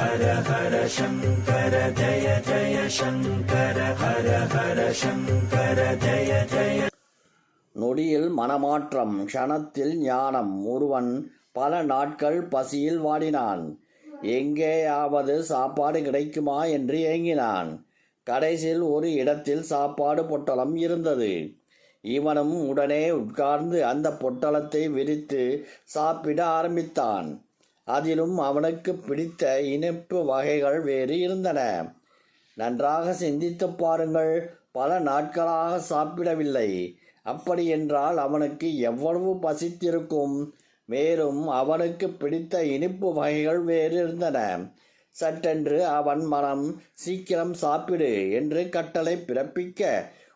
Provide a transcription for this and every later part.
ஹர ஹர சங்கர ஜய ஜய சங்கர ஹர ஹர சங்கர ஜய ஜய நொடியில் மனமாற்றம் க்ஷணத்தில் ஞானம். ஒருவன் பல நாட்கள் பசியில் வாடினான். எங்கேயாவது சாப்பாடு கிடைக்குமா என்று ஏங்கினான். கடைசியில் ஒரு இடத்தில் சாப்பாடு பொட்டலம் இருந்தது. இவனும் உடனே உட்கார்ந்து அந்த பொட்டலத்தை விரித்து சாப்பிட ஆரம்பித்தான். அதிலும் அவனுக்கு பிடித்த இனிப்பு வகைகள் வேறு இருந்தன. நன்றாக சிந்தித்து பாருங்கள் பல நாட்களாக சாப்பிடவில்லை. அப்படி என்றால் அவனுக்கு எவ்வளவு பசித்திருக்கும்? மேலும் அவனுக்கு பிடித்த இனிப்பு வகைகள் வேறு இருந்தன. சட்டென்று அவன் மனம் சீக்கிரம் சாப்பிடு என்று கட்டளை பிறப்பிக்க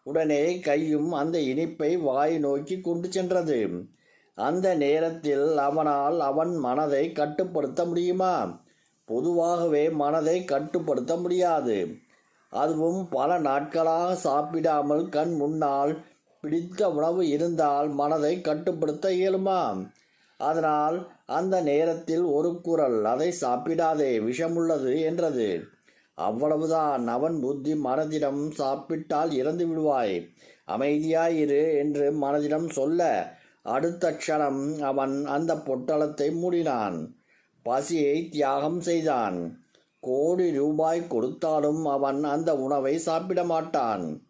உடனே கையும் அந்த இனிப்பை வாய் நோக்கி கொண்டு சென்றது. அந்த நேரத்தில் அவனால் அவன் மனதை கட்டுப்படுத்த முடியுமா? பொதுவாகவே மனதை கட்டுப்படுத்த முடியாது. அதுவும் பல நாட்களாக சாப்பிடாமல் கண் முன்னால் பிடித்த உணவு இருந்தால் மனதை கட்டுப்படுத்த இயலுமா? அதனால் அந்த நேரத்தில் ஒரு குரல் அதை சாப்பிடாதே விஷமுள்ளது என்றது. அவ்வளவுதான். அவன் புத்தி மனதிடம் சாப்பிட்டால் இறந்து விடுவாய். அமைதியாயிரு என்று மனதிடம் சொல்ல அடுத்த க்ஷணம் அவன் அந்த பொட்டலத்தை மூடினான். பசியை தியாகம் செய்தான். கோடி ரூபாய் கொடுத்தாலும் அவன் அந்த உணவை சாப்பிட மாட்டான்.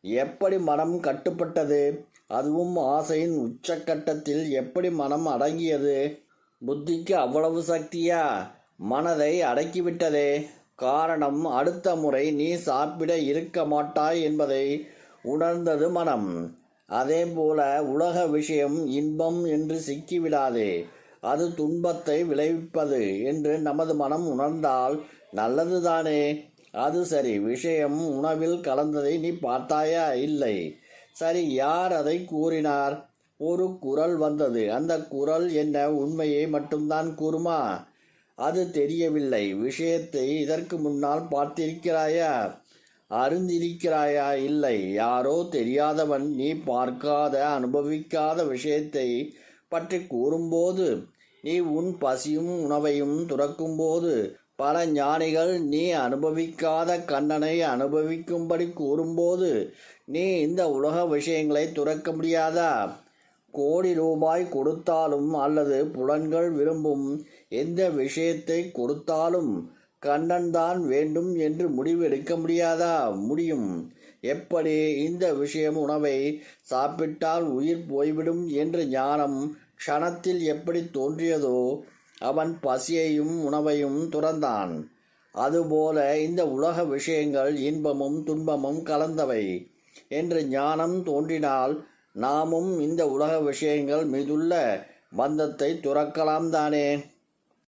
எப்படி மனம் கட்டுப்பட்டது? அதுவும் ஆசையின் உச்சக்கட்டத்தில் எப்படி மனம் அடங்கியது? புத்திக்கு அவ்வளவு சக்தியா? மனதை அடக்கிவிட்டதே. காரணம் அடுத்த முறை நீ சாப்பிட இருக்க மாட்டாய் என்பதை உணர்ந்தது மனம். அதே போல உலக விஷயம் இன்பம் என்று சிக்கிவிடாதே. அது துன்பத்தை விளைவிப்பது என்று நமது மனம் உணர்ந்தால் நல்லதுதானே. அது சரி விஷயம் உணவில் கலந்ததை நீ பார்த்தாயா? இல்லை. சரி யார் அதை கூறினார்? ஒரு குரல் வந்தது. அந்த குரல் என்ன? உண்மையை மட்டும்தான் கூறுமா? அது தெரியவில்லை. விஷயத்தை இதற்கு முன்னால் பார்த்திருக்கிறாயா? அறிந்திருக்கிறாயா? இல்லை. யாரோ தெரியாதவன் நீ பார்க்காத அனுபவிக்காத விஷயத்தை பற்றி கூறும்போது நீ உன் பசியும் உணவையும் துறக்கும்போது பல ஞானிகள் நீ அனுபவிக்காத கண்ணனை அனுபவிக்கும்படி கூறும்போது நீ இந்த உலக விஷயங்களை துறக்க முடியாதா? கோடி ரூபாய் கொடுத்தாலும் அல்லது புலன்கள் விரும்பும் எந்த விஷயத்தை கொடுத்தாலும் கண்ணன் தான் வேண்டும் என்று முடிவு எடுக்க முடியாதா? முடியும். எப்படி இந்த விஷயம் உணவை சாப்பிட்டால் உயிர் போய்விடும் என்ற ஞானம் க்ஷணத்தில் எப்படி தோன்றியதோ அவன் பசியையும் உணவையும் துறந்தான். அதுபோல இந்த உலக விஷயங்கள் இன்பமும் துன்பமும் கலந்தவை என்று ஞானம் தோன்றினால் நாமும் இந்த உலக விஷயங்கள் மீதுள்ள பந்தத்தை துறக்கலாம் தானே